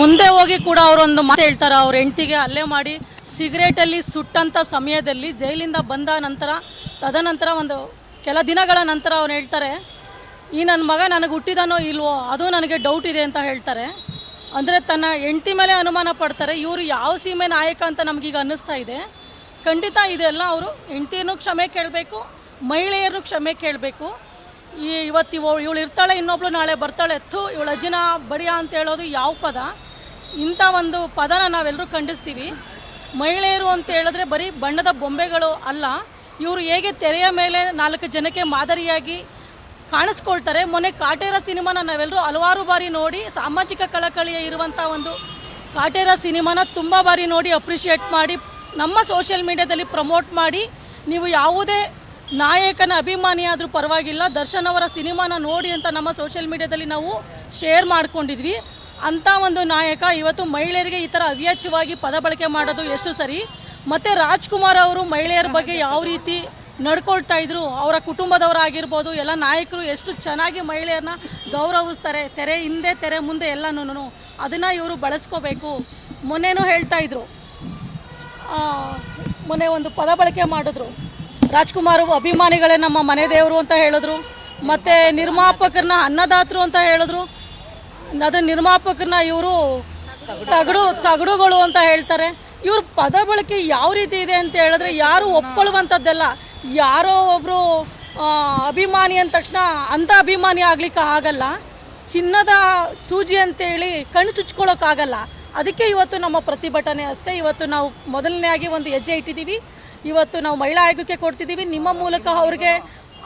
ಮುಂದೆ ಹೋಗಿ ಕೂಡ ಅವರೊಂದು ಮಾತು ಹೇಳ್ತಾರೆ. ಅವ್ರ ಹೆಂಡತಿಗೆ ಹಲ್ಲೆ ಮಾಡಿ ಸಿಗರೇಟಲ್ಲಿ ಸುಟ್ಟಂಥ ಸಮಯದಲ್ಲಿ ಜೈಲಿಂದ ಬಂದ ನಂತರ, ತದನಂತರ ಒಂದು ಕೆಲ ದಿನಗಳ ನಂತರ ಅವ್ರು ಹೇಳ್ತಾರೆ, ಈ ನನ್ನ ಮಗ ನನಗೆ ಹುಟ್ಟಿದಾನೋ ಇಲ್ವೋ, ಅದು ನನಗೆ ಡೌಟ್ ಇದೆ ಅಂತ ಹೇಳ್ತಾರೆ. ಅಂದರೆ ತನ್ನ ಹೆಂಡತಿ ಮೇಲೆ ಅನುಮಾನ ಪಡ್ತಾರೆ, ಇವರು ಯಾವ ಸೀಮೆ ನಾಯಕ ಅಂತ ನಮಗೀಗ ಅನ್ನಿಸ್ತಾ ಇದೆ. ಖಂಡಿತ ಇದೆಲ್ಲ ಅವರು ಹೆಂಡತಿಯನ್ನು ಕ್ಷಮೆ ಕೇಳಬೇಕು ಮಹಿಳೆಯರು ಕ್ಷಮೆ ಕೇಳಬೇಕು. ಈ ಇವತ್ತು ಇವ ಇವಳು ಇರ್ತಾಳೆ, ಇನ್ನೊಬ್ಳು ನಾಳೆ ಬರ್ತಾಳೆ. ಎತ್ತು ಇವಳು ಅಜ್ಜಿನ ಬಡಿಯ ಅಂತ ಹೇಳೋದು ಯಾವ ಪದ? ಇಂಥ ಒಂದು ಪದನ ನಾವೆಲ್ಲರೂ ಖಂಡಿಸ್ತೀವಿ. ಮಹಿಳೆಯರು ಅಂತ ಹೇಳಿದ್ರೆ ಬರೀ ಬಣ್ಣದ ಬೊಂಬೆಗಳು ಅಲ್ಲ. ಇವರು ಹೇಗೆ ತೆರೆಯ ಮೇಲೆ ನಾಲ್ಕು ಜನಕ್ಕೆ ಮಾದರಿಯಾಗಿ ಕಾಣಿಸ್ಕೊಳ್ತಾರೆ. ಮೊನ್ನೆ ಕಾಟೇರ ಸಿನಿಮಾನ ನಾವೆಲ್ಲರೂ ಹಲವಾರು ಬಾರಿ ನೋಡಿ, ಸಾಮಾಜಿಕ ಕಳಕಳಿಯ ಇರುವಂಥ ಒಂದು ಕಾಟೇರ ಸಿನಿಮಾನ ತುಂಬ ಬಾರಿ ನೋಡಿ ಅಪ್ರಿಷಿಯೇಟ್ ಮಾಡಿ, ನಮ್ಮ ಸೋಷಿಯಲ್ ಮೀಡಿಯಾದಲ್ಲಿ ಪ್ರಮೋಟ್ ಮಾಡಿ, ನೀವು ಯಾವುದೇ ನಾಯಕನ ಅಭಿಮಾನಿಯಾದರೂ ಪರವಾಗಿಲ್ಲ. ದರ್ಶನ್ ಅವರ ಸಿನಿಮಾನ ನೋಡಿ ಅಂತ ನಮ್ಮ ಸೋಷಿಯಲ್ ಮೀಡಿಯಾದಲ್ಲಿ ನಾವು ಶೇರ್ ಮಾಡ್ಕೊಂಡಿದ್ವಿ. ಅಂಥ ಒಂದು ನಾಯಕ ಇವತ್ತು ಮಹಿಳೆಯರಿಗೆ ಈ ಥರ ಅವ್ಯಾಚ್ಯವಾಗಿ ಪದ ಬಳಕೆ ಮಾಡೋದು ಎಷ್ಟು ಸರಿ. ಮತ್ತು ರಾಜ್ಕುಮಾರ್ ಅವರು ಮಹಿಳೆಯರ ಬಗ್ಗೆ ಯಾವ ರೀತಿ ನಡ್ಕೊಳ್ತಾ ಇದ್ರು, ಅವರ ಕುಟುಂಬದವರಾಗಿರ್ಬೋದು ಎಲ್ಲ ನಾಯಕರು ಎಷ್ಟು ಚೆನ್ನಾಗಿ ಮಹಿಳೆಯರನ್ನ ಗೌರವಿಸ್ತಾರೆ, ತೆರೆ ಹಿಂದೆ, ತೆರೆ ಮುಂದೆ ಎಲ್ಲನೂ ಅದನ್ನು ಇವರು ಬಳಸ್ಕೋಬೇಕು. ಮೊನ್ನೆನೂ ಹೇಳ್ತಾ ಇದ್ರು. ಮೊನ್ನೆ ಒಂದು ಪದ ಬಳಕೆ ಮಾಡಿದ್ರು. ರಾಜ್ಕುಮಾರ್, ಅಭಿಮಾನಿಗಳೇ ನಮ್ಮ ಮನೆ ದೇವರು ಅಂತ ಹೇಳಿದ್ರು. ಮತ್ತು ನಿರ್ಮಾಪಕರನ್ನ ಅನ್ನದಾತರು ಅಂತ ಹೇಳಿದ್ರು. ಅದ್ರ ನಿರ್ಮಾಪಕರನ್ನ ಇವರು ತಗಡು, ತಗಡುಗಳು ಅಂತ ಹೇಳ್ತಾರೆ. ಇವ್ರ ಪದ ಬಳಕೆ ಯಾವ ರೀತಿ ಇದೆ ಅಂತ ಹೇಳಿದ್ರೆ ಯಾರು ಒಪ್ಕೊಳ್ಳುವಂಥದ್ದೆಲ್ಲ. ಯಾರೋ ಒಬ್ಬರು ಅಭಿಮಾನಿ ಅಂದ ತಕ್ಷಣ ಅಂಥ ಅಭಿಮಾನಿ ಆಗ್ಲಿಕ್ಕೆ ಆಗಲ್ಲ. ಚಿನ್ನದ ಸೂಜಿ ಅಂತೇಳಿ ಕಣ್ಣು ಚುಚ್ಕೊಳ್ಳೋಕ್ಕಾಗಲ್ಲ ಅದಕ್ಕೆ ಇವತ್ತು ನಮ್ಮ ಪ್ರತಿಭಟನೆ ಅಷ್ಟೇ. ಇವತ್ತು ನಾವು ಮೊದಲನೇಯಾಗಿ ಒಂದು ಹೆಜ್ಜೆ ಇಟ್ಟಿದ್ದೀವಿ. ಇವತ್ತು ನಾವು ಮಹಿಳಾ ಆಯೋಗಕ್ಕೆ ಕೊಡ್ತಿದ್ದೀವಿ. ನಿಮ್ಮ ಮೂಲಕ ಅವ್ರಿಗೆ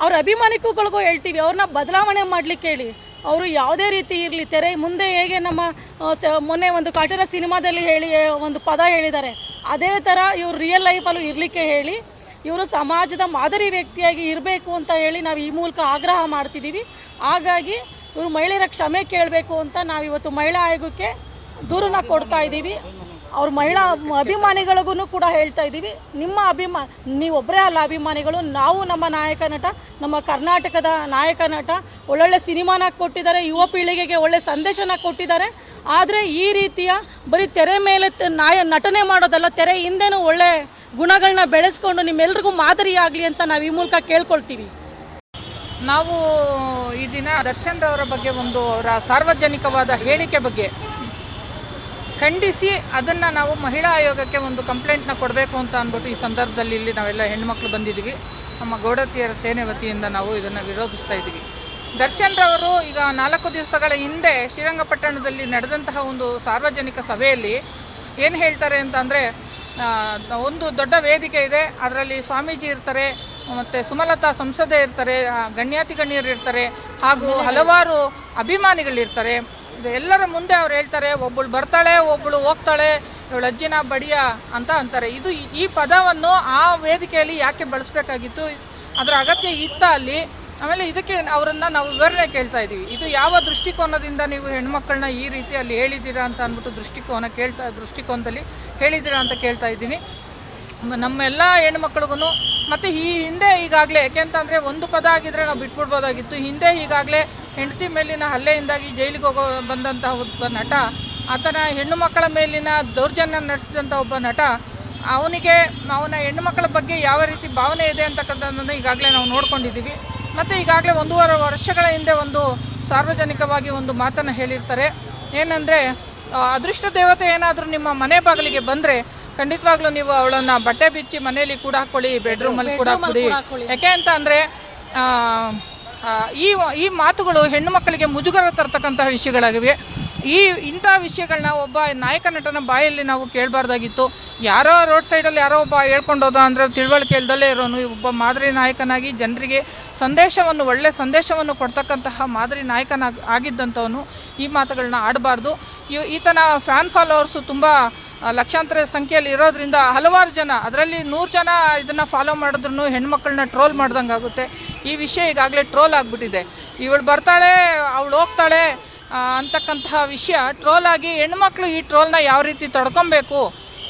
ಅವ್ರ ಅಭಿಮಾನಿಕಗಳಿಗೂ ಹೇಳ್ತೀವಿ. ಅವ್ರನ್ನ ಬದಲಾವಣೆ ಮಾಡಲಿಕ್ಕೆ ಹೇಳಿ. ಅವರು ಯಾವುದೇ ರೀತಿ ಇರಲಿ, ತೆರೆ ಮುಂದೆ ಹೇಗೆ ನಮ್ಮ ಮೊನ್ನೆ ಒಂದು ಕಾಟರ ಸಿನಿಮಾದಲ್ಲಿ ಹೇಳಿ ಒಂದು ಪದ ಹೇಳಿದ್ದಾರೆ. ಅದೇ ಥರ ಇವರು ರಿಯಲ್ ಲೈಫಲ್ಲೂ ಇರಲಿಕ್ಕೆ ಹೇಳಿ, ಇವರು ಸಮಾಜದ ಮಾದರಿ ವ್ಯಕ್ತಿಯಾಗಿ ಇರಬೇಕು ಅಂತ ಹೇಳಿ ನಾವು ಈ ಮೂಲಕ ಆಗ್ರಹ ಮಾಡ್ತಿದ್ದೀವಿ. ಹಾಗಾಗಿ ಇವರು ಮಹಿಳೆಯರ ಕ್ಷಮೆ ಕೇಳಬೇಕು ಅಂತ ನಾವು ಇವತ್ತು ಮಹಿಳಾ ಆಯೋಗಕ್ಕೆ ದೂರನ್ನ ಕೊಡ್ತಾ ಇದ್ದೀವಿ. ಅವ್ರ ಮಹಿಳಾ ಅಭಿಮಾನಿಗಳಿಗೂ ಕೂಡ ಹೇಳ್ತಾ ಇದ್ದೀವಿ. ನಿಮ್ಮ ಅಭಿಮಾ ನೀವೊಬ್ಬರೇ ಅಲ್ಲ ಅಭಿಮಾನಿಗಳು, ನಾವು ನಮ್ಮ ನಾಯಕ ನಟ, ನಮ್ಮ ಕರ್ನಾಟಕದ ನಾಯಕ ನಟ, ಒಳ್ಳೊಳ್ಳೆ ಸಿನಿಮಾನ ಕೊಟ್ಟಿದ್ದಾರೆ, ಯುವ ಪೀಳಿಗೆಗೆ ಒಳ್ಳೆ ಸಂದೇಶನ ಕೊಟ್ಟಿದ್ದಾರೆ. ಆದರೆ ಈ ರೀತಿಯ ಬರೀ ತೆರೆ ಮೇಲೆ ನಾಯ, ನಟನೆ ಮಾಡೋದಲ್ಲ, ತೆರೆ ಹಿಂದೆನೂ ಒಳ್ಳೆ ಗುಣಗಳನ್ನ ಬೆಳೆಸ್ಕೊಂಡು ನಿಮ್ಮೆಲ್ರಿಗೂ ಮಾದರಿಯಾಗಲಿ ಅಂತ ನಾವು ಈ ಮೂಲಕ ಕೇಳ್ಕೊಳ್ತೀವಿ. ನಾವು ಈ ದಿನ ದರ್ಶನ್ ರವರ ಬಗ್ಗೆ ಒಂದು ಅವರ ಸಾರ್ವಜನಿಕವಾದ ಹೇಳಿಕೆ ಬಗ್ಗೆ ಖಂಡಿಸಿ ಅದನ್ನು ನಾವು ಮಹಿಳಾ ಆಯೋಗಕ್ಕೆ ಒಂದು ಕಂಪ್ಲೇಂಟ್ನ ಕೊಡಬೇಕು ಅಂತ ಅಂದ್ಬಿಟ್ಟು ಈ ಸಂದರ್ಭದಲ್ಲಿ ಇಲ್ಲಿ ನಾವೆಲ್ಲ ಹೆಣ್ಮಕ್ಳು ಬಂದಿದ್ದೀವಿ. ನಮ್ಮ ಗೌಡತಿಯರ ಸೇನೆ ವತಿಯಿಂದ ನಾವು ಇದನ್ನು ವಿರೋಧಿಸ್ತಾ ಇದ್ದೀವಿ. ದರ್ಶನ್ರವರು ಈಗ ನಾಲ್ಕು ದಿವಸಗಳ ಹಿಂದೆ ಶ್ರೀರಂಗಪಟ್ಟಣದಲ್ಲಿ ನಡೆದಂತಹ ಒಂದು ಸಾರ್ವಜನಿಕ ಸಭೆಯಲ್ಲಿ ಏನು ಹೇಳ್ತಾರೆ ಅಂತ ಅಂದರೆ ಒಂದು ದೊಡ್ಡ ವೇದಿಕೆ ಇದೆ. ಅದರಲ್ಲಿ ಸ್ವಾಮೀಜಿ ಇರ್ತಾರೆ, ಮತ್ತು ಸುಮಲತಾ ಸಂಸದೆ ಇರ್ತಾರೆ ಗಣ್ಯಾತಿ ಗಣ್ಯರು ಇರ್ತಾರೆ, ಹಾಗೂ ಹಲವಾರು ಅಭಿಮಾನಿಗಳಿರ್ತಾರೆ. ಎಲ್ಲರ ಮುಂದೆ ಅವ್ರು ಹೇಳ್ತಾರೆ ಒಬ್ಬಳು ಬರ್ತಾಳೆ ಒಬ್ಬಳು ಹೋಗ್ತಾಳೆ, ಇವಳು ಅಜ್ಜಿನ ಬಡಿಯ ಅಂತ ಅಂತಾರೆ. ಇದು ಈ- ಪದವನ್ನು ಆ ವೇದಿಕೆಯಲ್ಲಿ ಯಾಕೆ ಬಳಸಬೇಕಾಗಿತ್ತು? ಅದರ ಅಗತ್ಯ ಇತ್ತ ಅಲ್ಲಿ. ಆಮೇಲೆ ಇದಕ್ಕೆ ಅವರನ್ನ ನಾವು ವಿವರಣೆ ಕೇಳ್ತಾ ಇದ್ದೀವಿ. ಇದು ಯಾವ ದೃಷ್ಟಿಕೋನದಿಂದ ನೀವು ಹೆಣ್ಮಕ್ಳನ್ನ ಈ ರೀತಿ ಅಲ್ಲಿ ಹೇಳಿದ್ದೀರಾ ಅಂತ ಅಂದ್ಬಿಟ್ಟು ದೃಷ್ಟಿಕೋನ ಕೇಳ್ತಾ ದೃಷ್ಟಿಕೋನದಲ್ಲಿ ಹೇಳಿದ್ದೀರಾ ಅಂತ ಕೇಳ್ತಾ ಇದ್ದೀನಿ. ನಮ್ಮೆಲ್ಲ ಹೆಣ್ಮಕ್ಳಿಗೂ ಮತ್ತು ಈ ಹಿಂದೆ ಈಗಾಗಲೇ, ಯಾಕೆಂತಂದರೆ ಒಂದು ಪದ ಆಗಿದ್ರೆ ನಾವು ಬಿಟ್ಬಿಡ್ಬೋದಾಗಿತ್ತು. ಹಿಂದೆ ಈಗಾಗಲೇ ಹೆಂಡತಿ ಮೇಲಿನ ಹಲ್ಲೆಯಿಂದಾಗಿ ಜೈಲಿಗೆ ಹೋಗೋ ಬಂದಂತಹ ಒಬ್ಬ ನಟ ಆತನ ಹೆಣ್ಣು ಮಕ್ಕಳ ಮೇಲಿನ ದೌರ್ಜನ್ಯ ನಡೆಸಿದಂಥ ಒಬ್ಬ ನಟ ಅವನಿಗೆ ಅವನ ಹೆಣ್ಣು ಮಕ್ಕಳ ಬಗ್ಗೆ ಯಾವ ರೀತಿ ಭಾವನೆ ಇದೆ ಅಂತಕ್ಕಂಥದ್ದನ್ನು ಈಗಾಗಲೇ ನಾವು ನೋಡ್ಕೊಂಡಿದ್ದೀವಿ. ಮತ್ತು ಈಗಾಗಲೇ ಒಂದೂವರೆ ವರ್ಷಗಳ ಹಿಂದೆ ಒಂದು ಸಾರ್ವಜನಿಕವಾಗಿ ಒಂದು ಮಾತನ್ನು ಹೇಳಿರ್ತಾರೆ. ಏನಂದರೆ ಅದೃಷ್ಟ ದೇವತೆ ಏನಾದರೂ ನಿಮ್ಮ ಮನೆ ಬಾಗಿಲಿಗೆ ಬಂದರೆ ಖಂಡಿತವಾಗ್ಲೂ ನೀವು ಅವಳನ್ನು ಬಟ್ಟೆ ಬಿಚ್ಚಿ ಮನೆಯಲ್ಲಿ ಕೂಡ ಹಾಕೊಳ್ಳಿ ಬೆಡ್ರೂಮಲ್ಲಿ ಕೂಡ ಹಾಕೊಳ್ಳಿ. ಯಾಕೆ ಅಂತ ಅಂದರೆ ಈ ಈ ಮಾತುಗಳು ಹೆಣ್ಣು ಮಕ್ಕಳಿಗೆ ಮುಜುಗರ ತರ್ತಕ್ಕಂತಹ ವಿಷಯಗಳಾಗಿವೆ. ಈ ಇಂಥ ವಿಷಯಗಳನ್ನ ಒಬ್ಬ ನಾಯಕ ನಟನ ಬಾಯಲ್ಲಿ ನಾವು ಕೇಳಬಾರ್ದಾಗಿತ್ತು. ಯಾರೋ ರೋಡ್ ಸೈಡಲ್ಲಿ ಯಾರೋ ಒಬ್ಬ ಹೇಳ್ಕೊಂಡೋದ ಅಂದರೆ ತಿಳುವಳಿಕೆ ಇಲ್ದಲೇ ಇರೋನು. ಒಬ್ಬ ಮಾದರಿ ನಾಯಕನಾಗಿ ಜನರಿಗೆ ಸಂದೇಶವನ್ನು, ಒಳ್ಳೆ ಸಂದೇಶವನ್ನು ಕೊಡ್ತಕ್ಕಂತಹ ಮಾದರಿ ನಾಯಕನಾಗಿ ಆಗಿದ್ದಂಥವನು ಈ ಮಾತುಗಳನ್ನ ಆಡಬಾರ್ದು. ಈತನ ಫ್ಯಾನ್ ಫಾಲೋವರ್ಸು ತುಂಬ ಲಕ್ಷಾಂತರ ಸಂಖ್ಯೆಯಲ್ಲಿ ಇರೋದ್ರಿಂದ ಹಲವಾರು ಜನ, ಅದರಲ್ಲಿ ನೂರು ಜನ ಇದನ್ನು ಫಾಲೋ ಮಾಡಿದ್ರು ಹೆಣ್ಮಕ್ಳನ್ನ ಟ್ರೋಲ್ ಮಾಡ್ದಂಗೆ ಆಗುತ್ತೆ. ಈ ವಿಷಯ ಈಗಾಗಲೇ ಟ್ರೋಲ್ ಆಗಿಬಿಟ್ಟಿದೆ. ಇವಳು ಬರ್ತಾಳೆ, ಅವಳು ಹೋಗ್ತಾಳೆ ಅಂತಕ್ಕಂತಹ ವಿಷಯ ಟ್ರೋಲ್ ಆಗಿ ಹೆಣ್ಮಕ್ಳು ಈ ಟ್ರೋಲ್ನ ಯಾವ ರೀತಿ ತಡ್ಕೊಬೇಕು,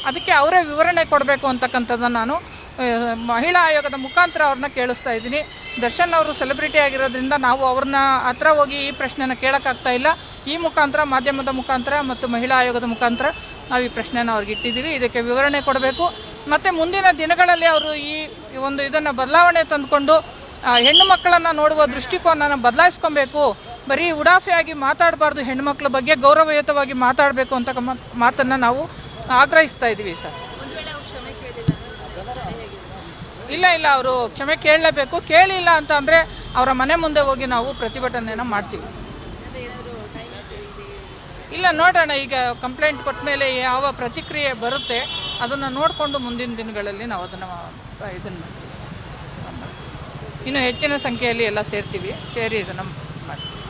ಅದಕ್ಕೆ ಅವರೇ ವಿವರಣೆ ಕೊಡಬೇಕು ಅಂತಕ್ಕಂಥದ್ದನ್ನು ನಾನು ಮಹಿಳಾ ಆಯೋಗದ ಮುಖಾಂತರ ಅವ್ರನ್ನ ಕೇಳಿಸ್ತಾ ಇದ್ದೀನಿ. ದರ್ಶನ್ ಅವರು ಸೆಲೆಬ್ರಿಟಿ ಆಗಿರೋದ್ರಿಂದ ನಾವು ಅವ್ರನ್ನ ಹತ್ರ ಹೋಗಿ ಈ ಪ್ರಶ್ನೆನ ಕೇಳೋಕ್ಕಾಗ್ತಾ ಇಲ್ಲ. ಈ ಮುಖಾಂತರ, ಮಾಧ್ಯಮದ ಮುಖಾಂತರ ಮತ್ತು ಮಹಿಳಾ ಆಯೋಗದ ಮುಖಾಂತರ ನಾವು ಈ ಪ್ರಶ್ನೆನ ಅವ್ರಿಗೆ ಇಟ್ಟಿದ್ದೀವಿ. ಇದಕ್ಕೆ ವಿವರಣೆ ಕೊಡಬೇಕು. ಮತ್ತು ಮುಂದಿನ ದಿನಗಳಲ್ಲಿ ಅವರು ಈ ಒಂದು ಇದನ್ನು ಬದಲಾವಣೆ ತಂದುಕೊಂಡು ಹೆಣ್ಣು ಮಕ್ಕಳನ್ನು ನೋಡುವ ದೃಷ್ಟಿಕೋನನ ಬದಲಾಯಿಸ್ಕೊಬೇಕು. ಬರೀ ಉಡಾಫೆಯಾಗಿ ಮಾತಾಡಬಾರ್ದು ಹೆಣ್ಮಕ್ಳ ಬಗ್ಗೆ, ಗೌರವಯುತವಾಗಿ ಮಾತಾಡಬೇಕು ಅಂತ ಮಾತನ್ನ ನಾವು ಆಗ್ರಹಿಸ್ತಾ ಇದ್ದೀವಿ ಸರ್. ಇಲ್ಲ ಇಲ್ಲ, ಅವರು ಕ್ಷಮೆ ಕೇಳಲೇಬೇಕು. ಕೇಳಿಲ್ಲ ಅಂತ ಅಂದರೆ ಅವರ ಮನೆ ಮುಂದೆ ಹೋಗಿ ನಾವು ಪ್ರತಿಭಟನೆಯನ್ನು ಮಾಡ್ತೀವಿ. ಇಲ್ಲ, ನೋಡೋಣ, ಈಗ ಕಂಪ್ಲೇಂಟ್ ಕೊಟ್ಟ ಮೇಲೆ ಯಾವ ಪ್ರತಿಕ್ರಿಯೆ ಬರುತ್ತೆ, ಅದನ್ನು ನೋಡಿಕೊಂಡು ಮುಂದಿನ ದಿನಗಳಲ್ಲಿ ನಾವು ಅದನ್ನು ಇದನ್ನು ಮಾಡ್ತೀವಿ. ಇನ್ನು ಹೆಚ್ಚಿನ ಸಂಖ್ಯೆಯಲ್ಲಿ ಎಲ್ಲ ಸೇರ್ತೀವಿ, ಸೇರಿ ಇದನ್ನು ಮಾಡ್ತೀವಿ.